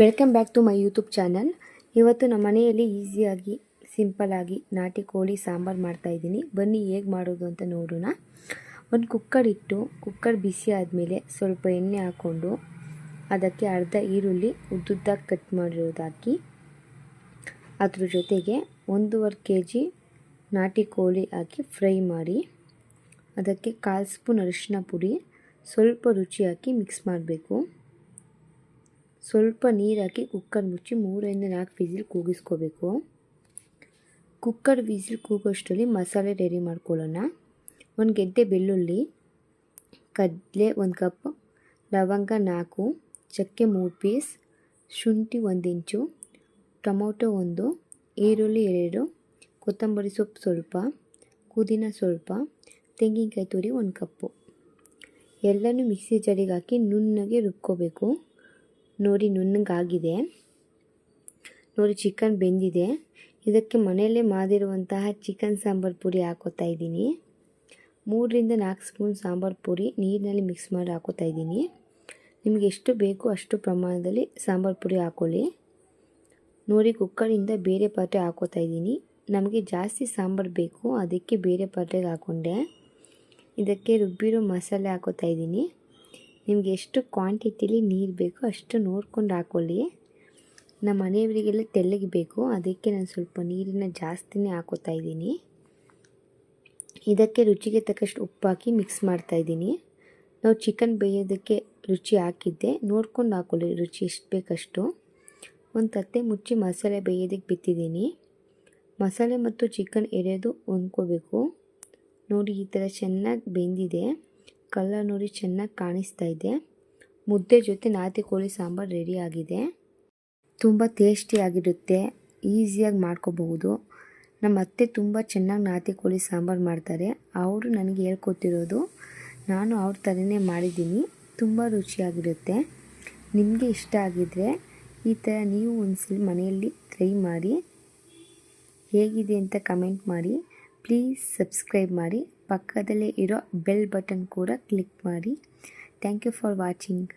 Welcome back to my YouTube channel ಇವತ್ತು ನಮ್ಮ ಮನೆಯಲ್ಲಿ ಈಸಿಯಾಗಿ ಸಿಂಪಲಾಗಿ ನಾಟಿ ಕೋಳಿ ಸಾಂಬಾರು ಮಾಡ್ತಾಯಿದ್ದೀನಿ ಬನ್ನಿ ಹೇಗೆ ಮಾಡೋದು ಅಂತ ನೋಡೋಣ. ಒಂದು ಕುಕ್ಕರ್ ಇಟ್ಟು, ಕುಕ್ಕರ್ ಬಿಸಿ ಆದಮೇಲೆ ಸ್ವಲ್ಪ ಎಣ್ಣೆ ಹಾಕ್ಕೊಂಡು ಅದಕ್ಕೆ ಅರ್ಧ ಈರುಳ್ಳಿ ಉದ್ದುದ್ದಾಗಿ ಕಟ್ ಮಾಡಿರೋದಾಕಿ ಅದ್ರ ಜೊತೆಗೆ ಒಂದೂವರೆ ಕೆ ಜಿ ನಾಟಿ ಕೋಳಿ ಹಾಕಿ ಫ್ರೈ ಮಾಡಿ, ಅದಕ್ಕೆ ಕಾಲು ಸ್ಪೂನ್ ಅರಿಶಿನ ಪುಡಿ ಸ್ವಲ್ಪ ರುಚಿ ಹಾಕಿ ಮಿಕ್ಸ್ ಮಾಡಬೇಕು. ಸ್ವಲ್ಪ ನೀರು ಹಾಕಿ ಕುಕ್ಕರ್ ಮುಚ್ಚಿ ಮೂರರಿಂದ ನಾಲ್ಕು ವಿಸಿಲ್ ಕೂಗಿಸ್ಕೋಬೇಕು. ಕುಕ್ಕರ್ ವಿಸಿಲ್ ಕೂಗೋಷ್ಟರಲ್ಲಿ ಮಸಾಲೆ ರೆಡಿ ಮಾಡ್ಕೊಳ್ಳೋಣ. ಒಂದು ಗೆಡ್ಡೆ ಬೆಳ್ಳುಳ್ಳಿ, ಕಡಲೆ ಒಂದು ಕಪ್, ಲವಂಗ ನಾಲ್ಕು, ಚಕ್ಕೆ ಮೂರು ಪೀಸ್ ಶುಂಠಿ ಒಂದು ಇಂಚು, ಟೊಮೊಟೊ ಒಂದು, ಈರುಳ್ಳಿ ಎರಡು, ಕೊತ್ತಂಬರಿ ಸೊಪ್ಪು ಸ್ವಲ್ಪ, ಪುದೀನ ಸ್ವಲ್ಪ, ತೆಂಗಿನಕಾಯಿ ತುರಿ ಒಂದು ಕಪ್ಪು. ಎಲ್ಲನೂ ಮಿಕ್ಸಿ ಜಡಿಗೆ ಹಾಕಿ ನುಣ್ಣಗೆ ರುಬ್ಕೋಬೇಕು. ನೋಡಿ ನುಣ್ಣಗಾಗಿದೆ. ನೋಡಿ ಚಿಕನ್ ಬೆಂದಿದೆ. ಇದಕ್ಕೆ ಮನೆಯಲ್ಲೇ ಮಾಡಿರುವಂತಹ ಚಿಕನ್ ಸಾಂಬಾರು ಪುಡಿ ಹಾಕೋತಾ ಇದ್ದೀನಿ. ಮೂರರಿಂದ ನಾಲ್ಕು ಸ್ಪೂನ್ ಸಾಂಬಾರು ಪುಡಿ ನೀರಿನಲ್ಲಿ ಮಿಕ್ಸ್ ಮಾಡಿ ಹಾಕೋತಾ ಇದ್ದೀನಿ. ನಿಮಗೆ ಎಷ್ಟು ಬೇಕು ಅಷ್ಟು ಪ್ರಮಾಣದಲ್ಲಿ ಸಾಂಬಾರು ಪುಡಿ ಹಾಕೊಳ್ಳಿ. ನೋಡಿ ಕುಕ್ಕರಿಂದ ಬೇರೆ ಪಾತ್ರೆ ಹಾಕೋತಾ ಇದ್ದೀನಿ. ನಮಗೆ ಜಾಸ್ತಿ ಸಾಂಬಾರು ಬೇಕು, ಅದಕ್ಕೆ ಬೇರೆ ಪಾತ್ರೆಗೆ ಹಾಕ್ಕೊಂಡೆ ಇದಕ್ಕೆ ರುಬ್ಬಿರೋ ಮಸಾಲೆ ಹಾಕೋತಾ ಇದ್ದೀನಿ. ನಿಮಗೆ ಎಷ್ಟು ಕ್ವಾಂಟಿಟಿಲಿ ನೀರು ಬೇಕೋ ಅಷ್ಟು ನೋಡ್ಕೊಂಡು ಹಾಕೊಳ್ಳಿ. ನಮ್ಮ ಮನೆಯವರಿಗೆಲ್ಲ ತೆಳ್ಳಗೆ ಬೇಕು. ಅದಕ್ಕೆ ನಾನು ಸ್ವಲ್ಪ ನೀರನ್ನು ಜಾಸ್ತಿನೇ ಹಾಕೋತಾ ಇದ್ದೀನಿ. ಇದಕ್ಕೆ ರುಚಿಗೆ ತಕ್ಕಷ್ಟು ಉಪ್ಪು ಹಾಕಿ ಮಿಕ್ಸ್ ಮಾಡ್ತಾಯಿದ್ದೀನಿ ನಾವು ಚಿಕನ್ ಬೇಯೋದಕ್ಕೆ ರುಚಿ ಹಾಕಿದ್ದೆ. ನೋಡ್ಕೊಂಡು ಹಾಕೊಳ್ಳಿ ರುಚಿ ಎಷ್ಟು ಬೇಕಷ್ಟು. ಒಂದು ತತ್ತೆ ಮುಚ್ಚಿ ಮಸಾಲೆ ಬೇಯೋದಕ್ಕೆ ಬಿತ್ತಿದ್ದೀನಿ. ಮಸಾಲೆ ಮತ್ತು ಚಿಕನ್ ಎರೆದು ಹೊಂದ್ಕೋಬೇಕು ನೋಡಿ ಈ ಥರ ಚೆನ್ನಾಗಿ ಬೆಂದಿದೆ. ಕಲರ್ ನೋಡಿ ಚೆನ್ನಾಗಿ ಕಾಣಿಸ್ತಾ ಇದೆ. ಮುದ್ದೆ ಜೊತೆ ನಾಟಿ ಕೋಳಿ ಸಾಂಬಾರು ರೆಡಿ ಆಗಿದೆ. ತುಂಬ ಟೇಸ್ಟಿಯಾಗಿರುತ್ತೆ ಈಸಿಯಾಗಿ ಮಾಡ್ಕೋಬಹುದು. ನಮ್ಮ ಅತ್ತೆ ತುಂಬ ಚೆನ್ನಾಗಿ ನಾಟಿ ಕೋಳಿ ಸಾಂಬಾರು ಮಾಡ್ತಾರೆ. ಅವರು ನನಗೆ ಹೇಳ್ಕೊತಿರೋದು ನಾನು ಅವ್ರ ಥರನೇ ಮಾಡಿದ್ದೀನಿ. ತುಂಬ ರುಚಿಯಾಗಿರುತ್ತೆ. ನಿಮಗೆ ಇಷ್ಟ ಆಗಿದ್ದರೆ ಈ ಥರ ನೀವು ಒಂದ್ಸಲ ಮನೆಯಲ್ಲಿ ಟ್ರೈ ಮಾಡಿ ಹೇಗಿದೆ ಅಂತ ಕಮೆಂಟ್ ಮಾಡಿ. ಪ್ಲೀಸ್ ಸಬ್ಸ್ಕ್ರೈಬ್ ಮಾಡಿ. ಪಕ್ಕದಲ್ಲೇ ಇರೋ ಬೆಲ್ ಬಟನ್ ಕೂಡ ಕ್ಲಿಕ್ ಮಾಡಿ. Thank you for watching